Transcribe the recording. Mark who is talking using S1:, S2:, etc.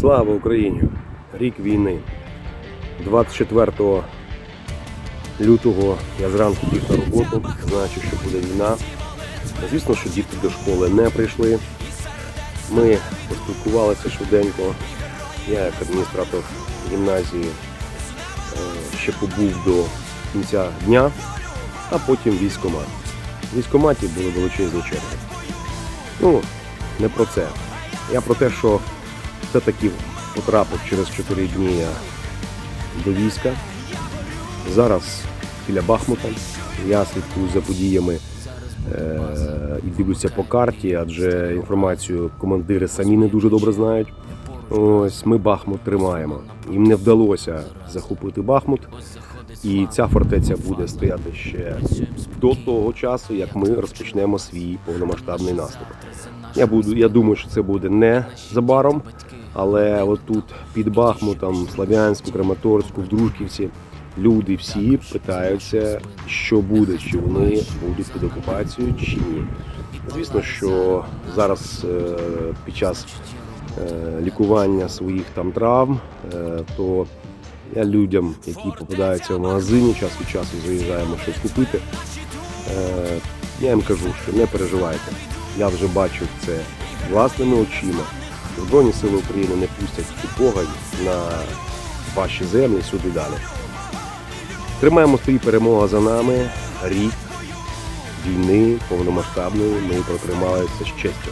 S1: Слава Україні! Рік війни. 24 лютого я зранку біг на роботу, знаючи, що буде війна. Звісно, що діти до школи не прийшли. Ми поспілкувалися швиденько. Я, як адміністратор гімназії, е, ще побув до кінця дня, а потім військкомат. В військкоматі були величезні черги. Ну, не про це. Я про те, що все-таки потрапив через 4 дні до війська. Зараз біля Бахмута. Я слідкую за подіями е- і дивлюся по карті, адже інформацію командири самі не дуже добре знають. Ось ми Бахмут тримаємо. Їм не вдалося захопити Бахмут, і ця фортеця буде стояти ще до того часу, як ми розпочнемо свій повномасштабний наступ. Я буду, я думаю, що це буде не забаром, але отут під Бахмутом, Слав'янську, Краматорську, в Дружківці люди всі питаються, що буде, чи вони будуть під окупацією чи ні. Звісно, що зараз е, під час е, лікування своїх там травм, е, то людям, які попадаються в магазині, час від часу заїжджаємо щось купити. Е, Я їм кажу, що не переживайте. Я вже бачу це власними очима. Збройні сили України не пустять погань на ваші землі сюди далі. Тримаємо свої перемога за нами. Рік війни повномасштабної ми протрималися з честю.